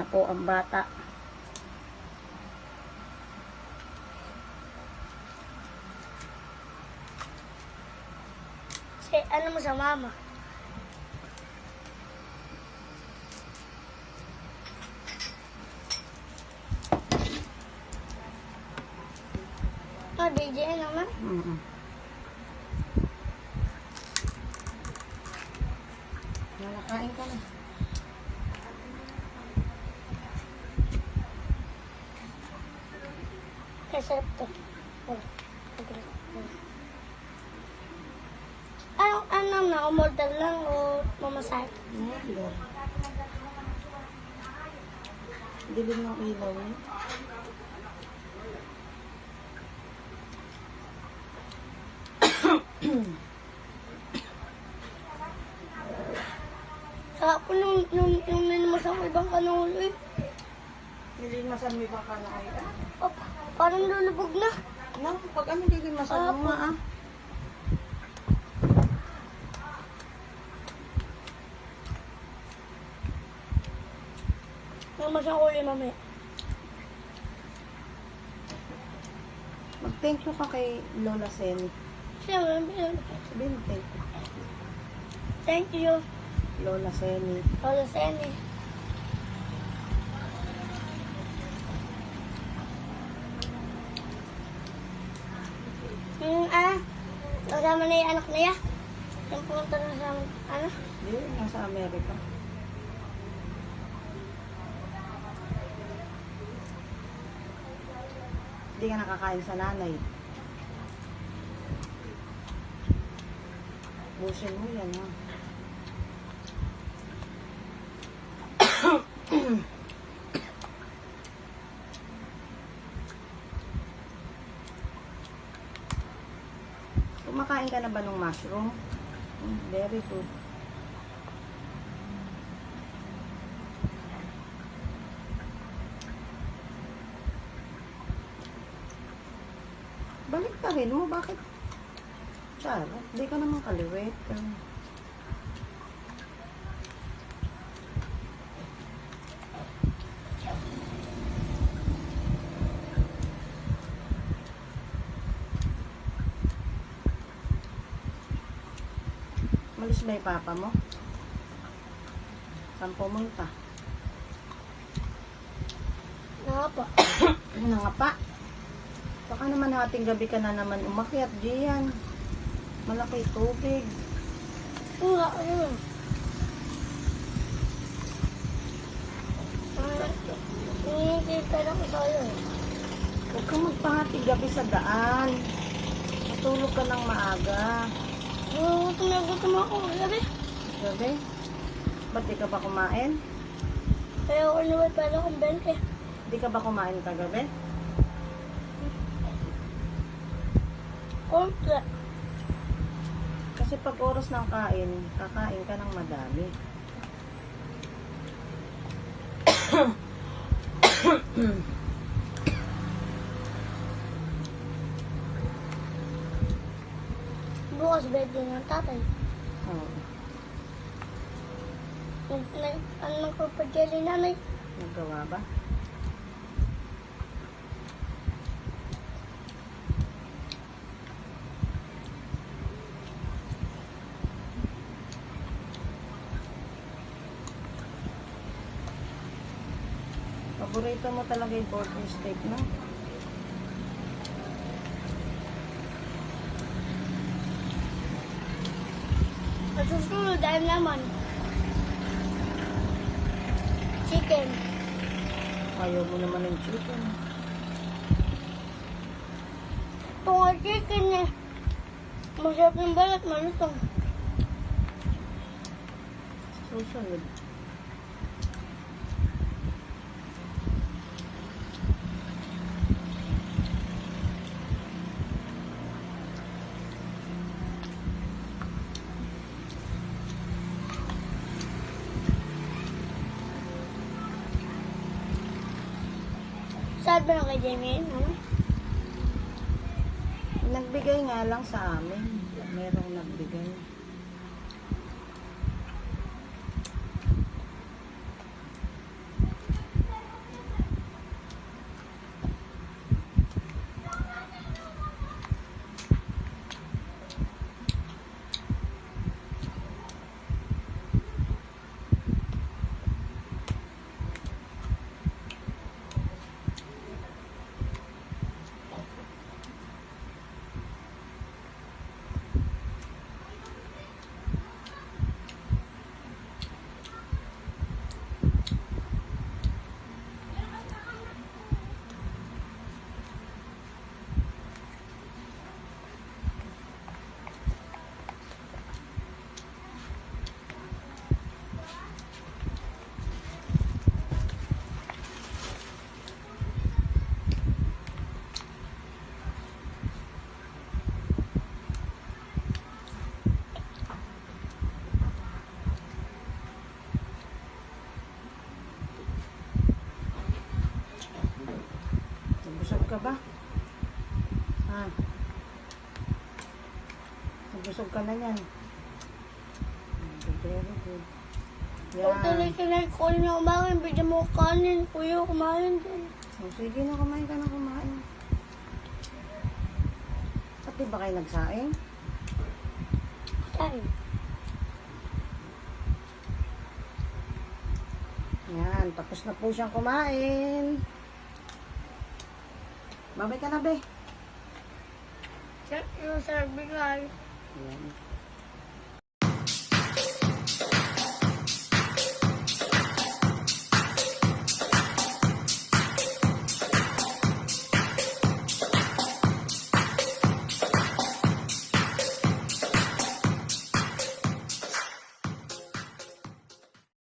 na po ang bata. Si, ano mo sa mama? Ah, DJ naman. Mm. Nalakain ka na. Kasarap to. Oh. Ano, ano na, umorder lang o mamasahe? Order. Dilim ng ilaw. Sa ako nung, nung, nung nilimas ako ibang kanulo eh. Nilimasan mo ba ka na ay ah? Oh, parang lulubog na. Nang, pag ano nilimasan mo Apo. nga ah? Nilimas ako ulit mamaya. Mag-thank you ka kay Lola Sen. Siyempre, Sabihin mo thank you. thank you. Lola Seni. Lola Seni. Ah, kasama na yung anak niya. Yung pumunta na sa ano? Hindi, nasa Amerika. Hindi ka nakakain sa nanay. Busin mo yan, ha? Kumakain ka na ba ng mushroom? Mm, very good. Balik ka rin mo, bakit? Char, hindi ka naman kaliwit. Um, Malis ba yung papa mo? Saan pumunta? Napa. Ano nga pa? Baka naman hating gabi ka na naman umakyat, Gian. Malaki tubig. Nga, ano. Ah, Hinihintay lang ko sa'yo. Huwag kang magpahating gabi sa daan. Matulog ka ng maaga. Oo, tumagutom ako. Sabi, Gabi? Ba't di ka ba kumain? kaya ako naman pala akong 20. Di ka ba kumain kagabi? Kontra. Kasi pag oras ng kain, kakain ka ng madami. Bukas birthday ng tatay. Oo. Nag, nag, ano nang papadyali nanay? Nagawa ba? Paborito mo talaga yung border steak, no? Sa susunod, dahil naman. Chicken. Ayaw mo naman ng chicken. Nga chicken eh. Masarap ng balat, malutong. Susunod. Saan ba kay Jamie? Nagbigay nga lang sa amin. Merong nagbigay. Na. Nabusog ka na yan. Very good. Huwag tuloy Yan. ka na call na kumain. Bigyan mo kanin. Kuya, kumain din. O, sige na, kumain ka na kumain. Pati ba kayo nagsaing? Kain. Yan, tapos na po siyang kumain. Babay ka na, be. Yung serving ay. Yan.